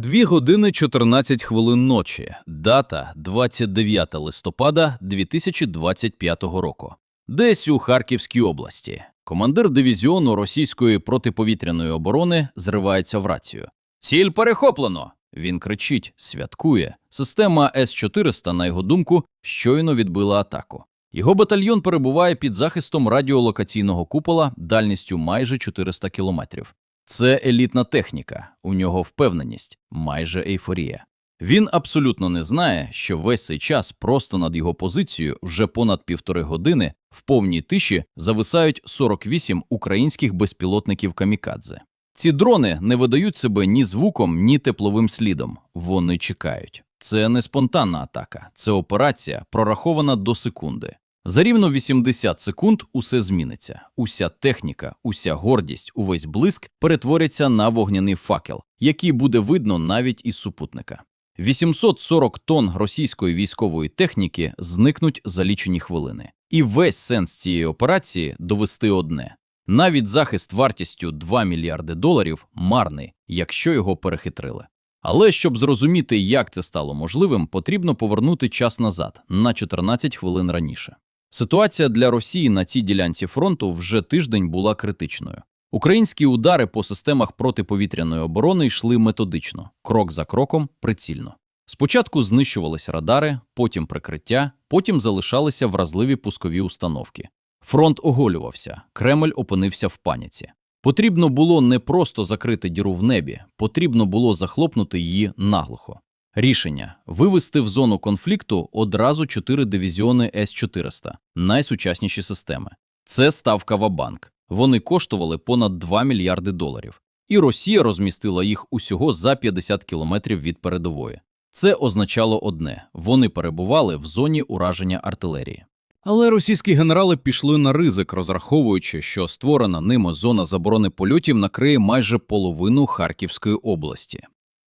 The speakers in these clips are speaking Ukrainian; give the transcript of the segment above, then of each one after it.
2 години 14 хвилин ночі. Дата 29 листопада 2025 року. Десь у Харківській області. Командир дивізіону російської протиповітряної оборони зривається в рацію. Ціль перехоплено. Він кричить, святкує. Система С-400, на його думку, щойно відбила атаку. Його батальйон перебуває під захистом радіолокаційного купола дальністю майже 400 кілометрів. Це елітна техніка, у нього впевненість, майже ейфорія. Він абсолютно не знає, що весь цей час просто над його позицією вже понад півтори години в повній тиші зависають 48 українських безпілотників камікадзе. Ці дрони не видають себе ні звуком, ні тепловим слідом. Вони чекають. Це не спонтанна атака, це операція, прорахована до секунди. За рівно 80 секунд усе зміниться. Уся техніка, уся гордість, увесь блиск перетворяться на вогняний факел, який буде видно навіть із супутника. 840 тонн російської військової техніки зникнуть за лічені хвилини. І весь сенс цієї операції довести одне: навіть захист вартістю 2 мільярди доларів марний, якщо його перехитрили. Але щоб зрозуміти, як це стало можливим, потрібно повернути час назад на 14 хвилин раніше. Ситуація для Росії на цій ділянці фронту вже тиждень була критичною. Українські удари по системах протиповітряної оборони йшли методично, крок за кроком, прицільно. Спочатку знищувались радари, потім прикриття, потім залишалися вразливі пускові установки. Фронт оголювався, Кремль опинився в паніці. Потрібно було не просто закрити діру в небі, потрібно було захлопнути її наглухо. Рішення вивести в зону конфлікту одразу чотири дивізіони С-400, найсучасніші системи. Це ставка Вабанк. Вони коштували понад 2 мільярди доларів. І Росія розмістила їх усього за 50 кілометрів від передової. Це означало одне вони перебували в зоні ураження артилерії. Але російські генерали пішли на ризик, розраховуючи, що створена ними зона заборони польотів накриє майже половину Харківської області.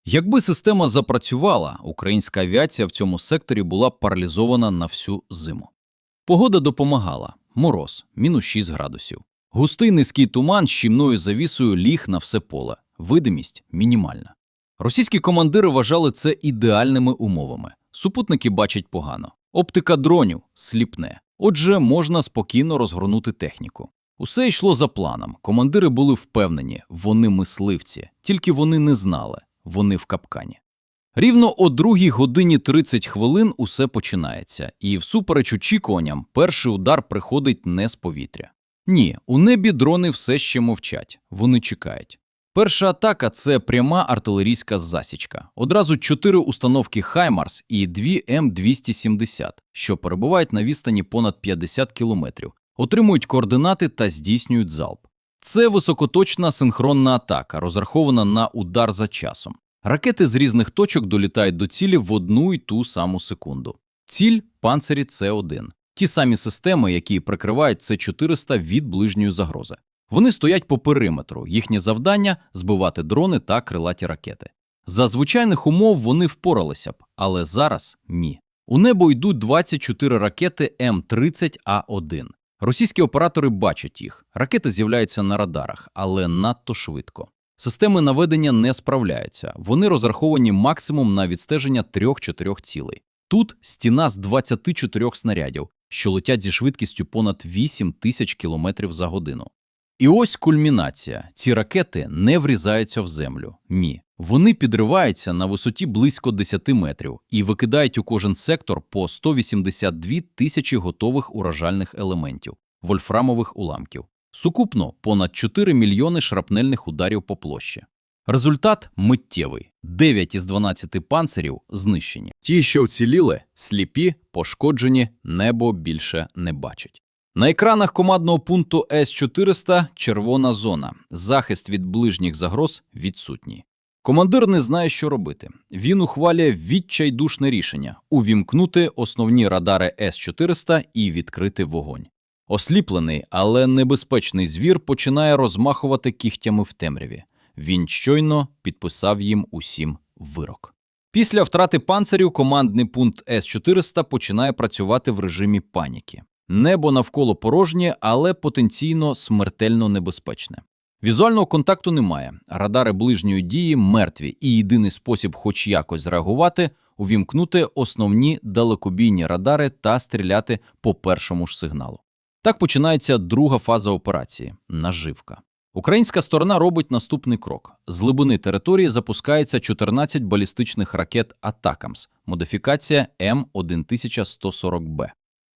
Якби система запрацювала, українська авіація в цьому секторі була паралізована на всю зиму. Погода допомагала мороз, мінус 6 градусів. Густий низький туман з щільною завісою ліг на все поле, видимість мінімальна. Російські командири вважали це ідеальними умовами. Супутники бачать погано, оптика дронів сліпне. Отже, можна спокійно розгорнути техніку. Усе йшло за планом. Командири були впевнені, вони мисливці, тільки вони не знали, вони в капкані. Рівно о другій годині 30 хвилин усе починається, і всупереч очікуванням перший удар приходить не з повітря. Ні, у небі дрони все ще мовчать, вони чекають. Перша атака це пряма артилерійська засічка. Одразу чотири установки Хаймарс і дві М270, що перебувають на відстані понад 50 кілометрів, отримують координати та здійснюють залп. Це високоточна синхронна атака, розрахована на удар за часом. Ракети з різних точок долітають до цілі в одну й ту саму секунду. Ціль панцирі С1. Ті самі системи, які прикривають С400 від ближньої загрози. Вони стоять по периметру, їхнє завдання збивати дрони та крилаті ракети. За звичайних умов вони впоралися б, але зараз ні. У небо йдуть 24 ракети М30А1. Російські оператори бачать їх. Ракети з'являються на радарах, але надто швидко. Системи наведення не справляються. Вони розраховані максимум на відстеження 3-4 цілей. Тут стіна з 24 снарядів, що летять зі швидкістю понад 8 тисяч кілометрів за годину. І ось кульмінація. Ці ракети не врізаються в землю. Ні. Вони підриваються на висоті близько 10 метрів і викидають у кожен сектор по 182 тисячі готових уражальних елементів, вольфрамових уламків. Сукупно понад 4 мільйони шрапнельних ударів по площі. Результат миттєвий. 9 із 12 панцирів знищені. Ті, що вціліли, сліпі, пошкоджені, небо більше не бачать. На екранах командного пункту С-400 червона зона. Захист від ближніх загроз відсутній. Командир не знає, що робити. Він ухвалює відчайдушне рішення увімкнути основні радари С-400 і відкрити вогонь. Осліплений, але небезпечний звір починає розмахувати кігтями в темряві. Він щойно підписав їм усім вирок. Після втрати панцирів командний пункт С-400 починає працювати в режимі паніки. Небо навколо порожнє, але потенційно смертельно небезпечне. Візуального контакту немає, радари ближньої дії мертві, і єдиний спосіб хоч якось зреагувати – увімкнути основні далекобійні радари та стріляти по першому ж сигналу. Так починається друга фаза операції – наживка. Українська сторона робить наступний крок. З глибини території запускається 14 балістичних ракет «Атакамс», модифікація М1140Б.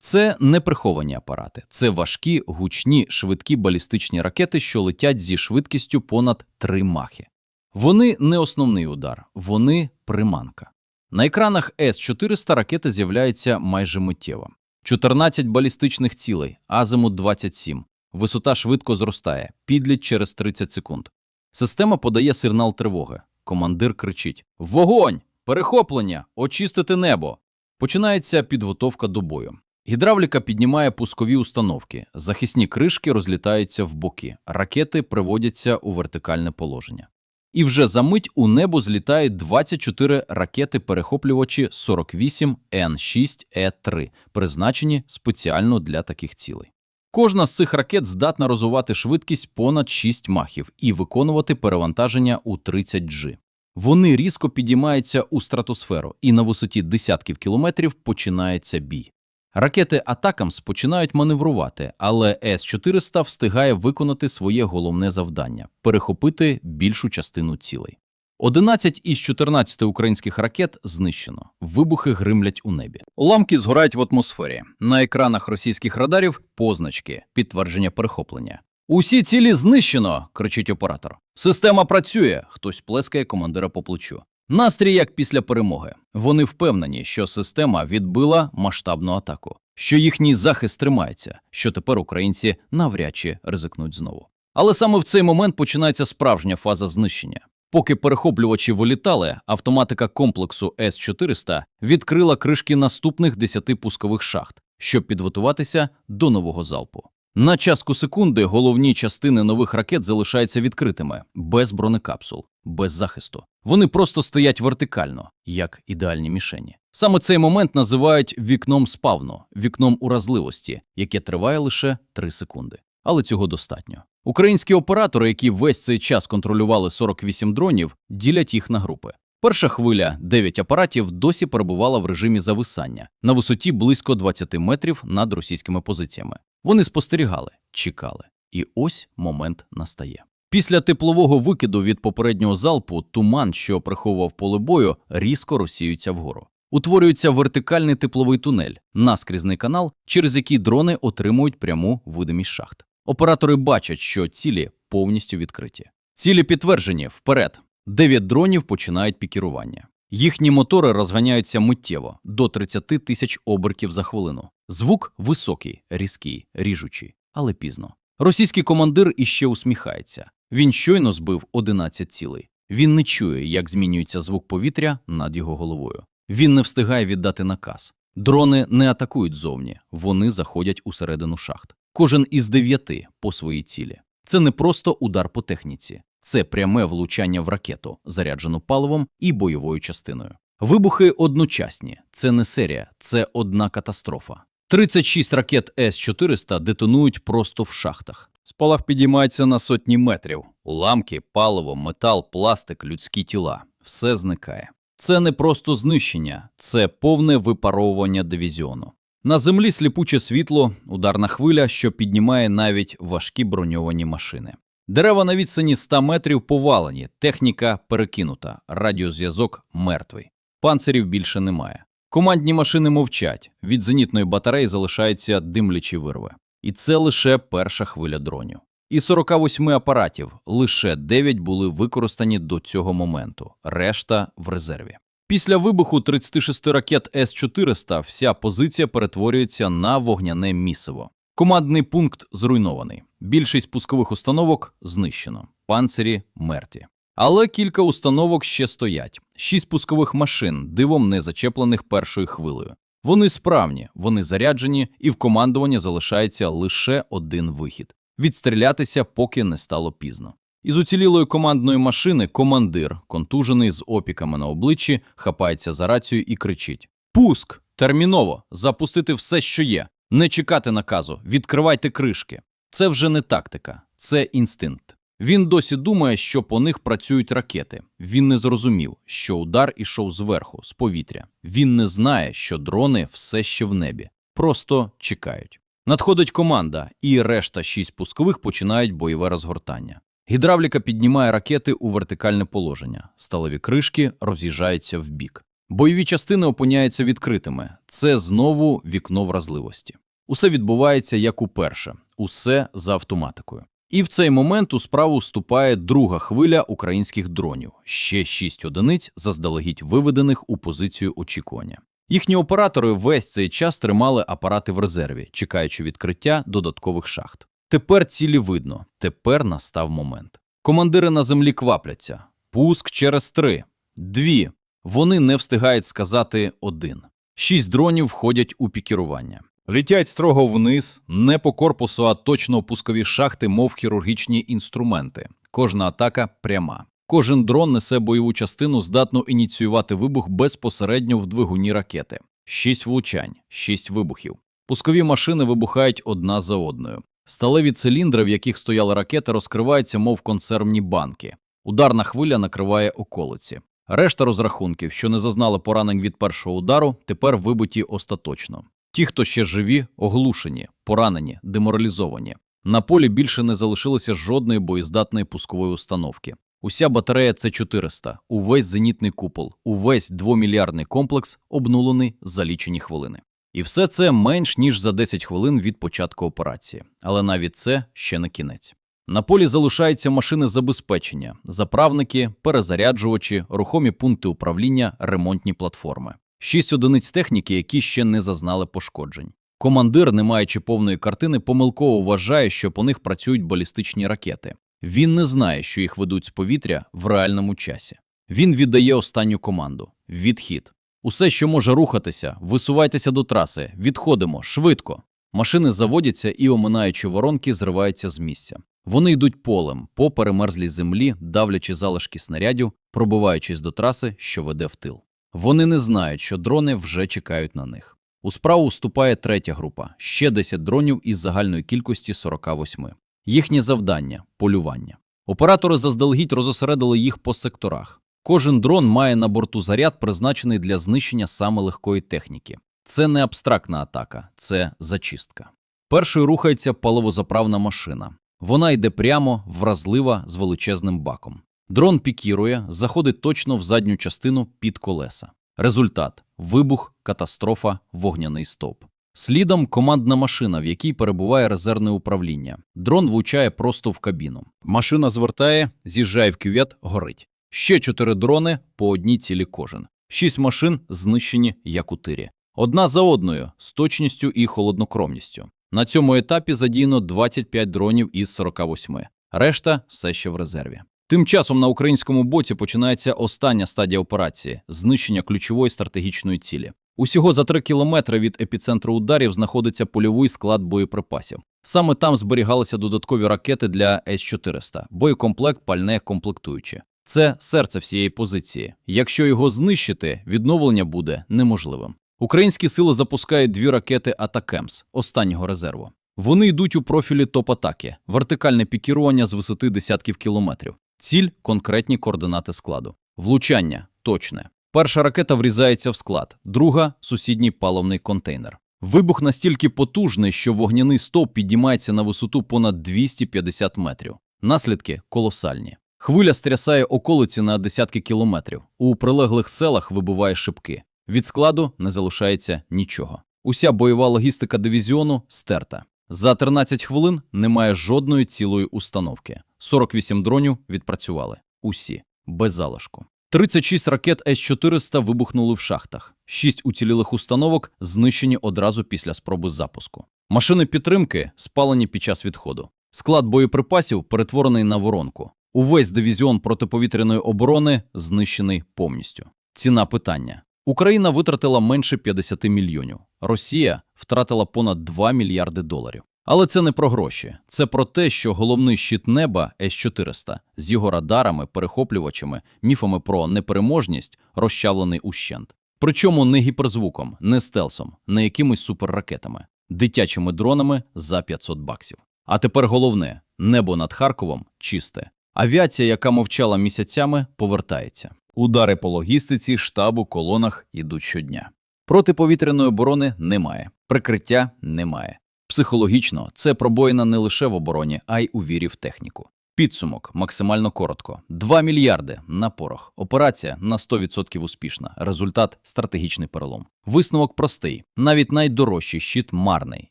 Це не приховані апарати, це важкі, гучні, швидкі балістичні ракети, що летять зі швидкістю понад 3 махи. Вони не основний удар, вони приманка. На екранах С-400 ракети з'являються майже миттєво. 14 балістичних цілей, азимут 27. Висота швидко зростає, підліт через 30 секунд. Система подає сигнал тривоги. Командир кричить: Вогонь! Перехоплення! Очистити небо! Починається підготовка до бою. Гідравліка піднімає пускові установки, захисні кришки розлітаються в боки, ракети приводяться у вертикальне положення. І вже за мить у небо злітають 24 ракети-перехоплювачі 48 Н6Е3, призначені спеціально для таких цілей. Кожна з цих ракет здатна розвивати швидкість понад 6 махів і виконувати перевантаження у 30 G. Вони різко підіймаються у стратосферу, і на висоті десятків кілометрів починається бій. Ракети «Атакамс» починають маневрувати, але С-400 встигає виконати своє головне завдання – перехопити більшу частину цілей. 11 із 14 українських ракет знищено. Вибухи гримлять у небі. Уламки згорають в атмосфері. На екранах російських радарів позначки, підтвердження перехоплення. Усі цілі знищено, кричить оператор. Система працює. Хтось плескає командира по плечу. Настрій як після перемоги. Вони впевнені, що система відбила масштабну атаку, що їхній захист тримається, що тепер українці навряд чи ризикнуть знову. Але саме в цей момент починається справжня фаза знищення. Поки перехоплювачі вилітали, автоматика комплексу С-400 відкрила кришки наступних 10 пускових шахт, щоб підготуватися до нового залпу. На частку секунди головні частини нових ракет залишаються відкритими, без бронекапсул, без захисту. Вони просто стоять вертикально, як ідеальні мішені. Саме цей момент називають вікном спавну, вікном уразливості, яке триває лише 3 секунди. Але цього достатньо. Українські оператори, які весь цей час контролювали 48 дронів, ділять їх на групи. Перша хвиля, 9 апаратів, досі перебувала в режимі зависання на висоті близько 20 метрів над російськими позиціями. Вони спостерігали, чекали. І ось момент настає. Після теплового викиду від попереднього залпу туман, що приховував поле бою, різко розсіюється вгору. Утворюється вертикальний тепловий тунель, наскрізний канал, через який дрони отримують пряму видимість шахт. Оператори бачать, що цілі повністю відкриті. Цілі підтверджені вперед. Дев'ять дронів починають пікірування. Їхні мотори розганяються миттєво до 30 тисяч обертів за хвилину. Звук високий, різкий, ріжучий, але пізно. Російський командир іще усміхається. Він щойно збив 11 цілей. Він не чує, як змінюється звук повітря над його головою. Він не встигає віддати наказ. Дрони не атакують зовні, вони заходять усередину шахт. Кожен із дев'яти по своїй цілі. Це не просто удар по техніці, це пряме влучання в ракету, заряджену паливом і бойовою частиною. Вибухи одночасні, це не серія, це одна катастрофа. 36 ракет С-400 детонують просто в шахтах. Спалах підіймається на сотні метрів. Уламки, паливо, метал, пластик, людські тіла. Все зникає. Це не просто знищення, це повне випаровування дивізіону. На землі сліпуче світло, ударна хвиля, що піднімає навіть важкі броньовані машини. Дерева на відстані 100 метрів повалені, техніка перекинута, радіозв'язок мертвий. Панцирів більше немає. Командні машини мовчать, від зенітної батареї залишаються димлячі вирви. І це лише перша хвиля дронів. Із 48 апаратів лише 9 були використані до цього моменту, решта в резерві. Після вибуху 36 ракет С-400 вся позиція перетворюється на вогняне місиво. Командний пункт зруйнований. Більшість пускових установок знищено, панцирі мертві. Але кілька установок ще стоять. Шість пускових машин, дивом не зачеплених першою хвилею. Вони справні, вони заряджені, і в командуванні залишається лише один вихід відстрілятися, поки не стало пізно. Із уцілілої командної машини командир, контужений з опіками на обличчі, хапається за рацію і кричить: Пуск! Терміново! Запустити все, що є! Не чекати наказу, відкривайте кришки. Це вже не тактика, це інстинкт. Він досі думає, що по них працюють ракети. Він не зрозумів, що удар ішов зверху, з повітря. Він не знає, що дрони все ще в небі. Просто чекають. Надходить команда, і решта шість пускових починають бойове розгортання. Гідравліка піднімає ракети у вертикальне положення. Сталеві кришки роз'їжджаються вбік. Бойові частини опиняються відкритими. Це знову вікно вразливості. Усе відбувається як уперше, усе за автоматикою. І в цей момент у справу вступає друга хвиля українських дронів, ще шість одиниць, заздалегідь виведених у позицію очікування. Їхні оператори весь цей час тримали апарати в резерві, чекаючи відкриття додаткових шахт. Тепер цілі видно, тепер настав момент. Командири на землі квапляться. Пуск через три, дві. Вони не встигають сказати один. Шість дронів входять у пікірування. Літять строго вниз, не по корпусу, а точно пускові шахти, мов хірургічні інструменти. Кожна атака пряма. Кожен дрон несе бойову частину, здатну ініціювати вибух безпосередньо в двигуні ракети. Шість влучань, шість вибухів. Пускові машини вибухають одна за одною. Сталеві циліндри, в яких стояли ракети, розкриваються, мов консервні банки. Ударна хвиля накриває околиці. Решта розрахунків, що не зазнали поранень від першого удару, тепер вибиті остаточно. Ті, хто ще живі, оглушені, поранені, деморалізовані. На полі більше не залишилося жодної боєздатної пускової установки. Уся батарея С-400, увесь зенітний купол, увесь двомільярдний комплекс обнулений за лічені хвилини. І все це менш ніж за 10 хвилин від початку операції. Але навіть це ще не кінець. На полі залишаються машини забезпечення, заправники, перезаряджувачі, рухомі пункти управління, ремонтні платформи. Шість одиниць техніки, які ще не зазнали пошкоджень. Командир, не маючи повної картини, помилково вважає, що по них працюють балістичні ракети. Він не знає, що їх ведуть з повітря в реальному часі. Він віддає останню команду відхід. Усе, що може рухатися, висувайтеся до траси, відходимо, швидко. Машини заводяться і, оминаючи воронки, зриваються з місця. Вони йдуть полем по перемерзлій землі, давлячи залишки снарядів, пробиваючись до траси, що веде в тил. Вони не знають, що дрони вже чекають на них. У справу вступає третя група ще 10 дронів із загальної кількості 48. Їхнє завдання полювання. Оператори заздалегідь розосередили їх по секторах. Кожен дрон має на борту заряд, призначений для знищення саме легкої техніки. Це не абстрактна атака, це зачистка. Першою рухається паливозаправна машина. Вона йде прямо, вразлива з величезним баком. Дрон пікірує, заходить точно в задню частину під колеса. Результат вибух, катастрофа, вогняний стовп. Слідом командна машина, в якій перебуває резервне управління. Дрон влучає просто в кабіну. Машина звертає, з'їжджає в кювет, горить. Ще чотири дрони по одній цілі кожен. Шість машин знищені як у тирі. Одна за одною, з точністю і холоднокровністю. На цьому етапі задіяно 25 дронів із 48. Решта все ще в резерві. Тим часом на українському боці починається остання стадія операції знищення ключової стратегічної цілі. Усього за 3 кілометри від епіцентру ударів знаходиться польовий склад боєприпасів. Саме там зберігалися додаткові ракети для С-400, боєкомплект, пальне, комплектуючі. Це серце всієї позиції. Якщо його знищити, відновлення буде неможливим. Українські сили запускають дві ракети Атакемс останнього резерву. Вони йдуть у профілі топ-атаки, вертикальне пікірування з висоти десятків кілометрів. Ціль конкретні координати складу. Влучання точне. Перша ракета врізається в склад, друга сусідній паливний контейнер. Вибух настільки потужний, що вогняний стовп підіймається на висоту понад 250 метрів. Наслідки колосальні. Хвиля стрясає околиці на десятки кілометрів. У прилеглих селах вибиває шибки. Від складу не залишається нічого. Уся бойова логістика дивізіону стерта. За 13 хвилин немає жодної цілої установки. 48 дронів відпрацювали. Усі. Без залишку. 36 ракет С-400 вибухнули в шахтах. Шість уцілілих установок знищені одразу після спроби запуску. Машини підтримки спалені під час відходу. Склад боєприпасів перетворений на воронку. Увесь дивізіон протиповітряної оборони знищений повністю. Ціна питання. Україна витратила менше 50 мільйонів. Росія втратила понад 2 мільярди доларів. Але це не про гроші. Це про те, що головний щит неба С-400 з його радарами, перехоплювачами, міфами про непереможність розчавлений ущент. Причому не гіперзвуком, не стелсом, не якимись суперракетами, дитячими дронами за 500 баксів. А тепер головне небо над Харковом чисте. Авіація, яка мовчала місяцями, повертається. Удари по логістиці, штабу, колонах ідуть щодня. Протиповітряної оборони немає, прикриття немає. Психологічно це пробоїна не лише в обороні, а й у вірі в техніку. Підсумок максимально коротко: 2 мільярди на порох. Операція на 100% успішна. Результат стратегічний перелом. Висновок простий: навіть найдорожчий щит марний,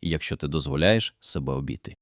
якщо ти дозволяєш себе обійти.